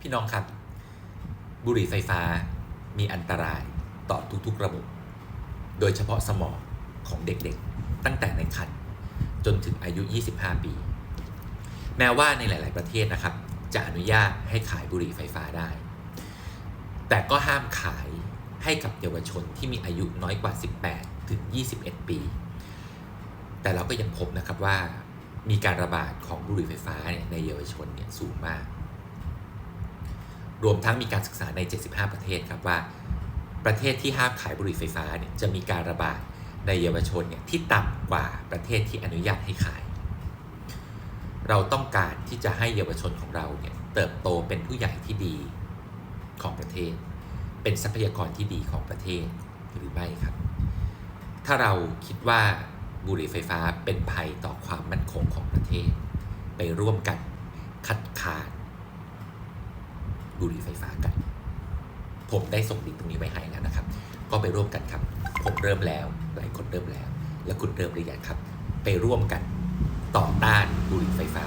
พี่น้องครับ บุหรี่ไฟฟ้ามีอันตรายต่อทุกๆระบบ โดยเฉพาะสมองของเด็กๆ ตั้งแต่ในครรภ์จนถึงอายุ 25 ปี แม้ว่าในหลาย ๆ ประเทศนะครับ จะอนุญาตให้ขายบุหรี่ไฟฟ้าได้ แต่ก็ห้ามขายให้กับเยาวชนที่มีอายุน้อยกว่า 18 ถึง 21 ปี แต่เราก็ยังพบนะครับว่ามีการระบาดของบุหรี่ไฟฟ้าในเยาวชนเนี่ยสูงมาก รวมทั้งมีการศึกษาใน 75 ประเทศครับว่า ประเทศที่ห้ามขายบุหรี่ไฟฟ้าเนี่ยจะมีการระบาดในเยาวชนเนี่ยที่ต่ำกว่าประเทศที่อนุญาตให้ขาย เราต้องการที่จะให้เยาวชนของเราเนี่ยเติบโตเป็นผู้ใหญ่ที่ดีของประเทศ เป็นทรัพยากรที่ดีของประเทศหรือไม่ครับ ถ้าเราคิดว่าบุหรี่ไฟฟ้าเป็นภัยต่อความมั่นคงของประเทศ ไปร่วมกันคัดค้าน บุหรี่ไฟฟ้ากัน ผมได้ส่งลิงก์ตรงนี้ไว้ให้แล้วนะครับ ก็ไปร่วมกันครับ ผมเริ่มแล้วหลายคนเริ่มแล้ว และคุณเริ่มหรือยังครับ ไปร่วมกันต่อต้านบุหรี่ไฟฟ้า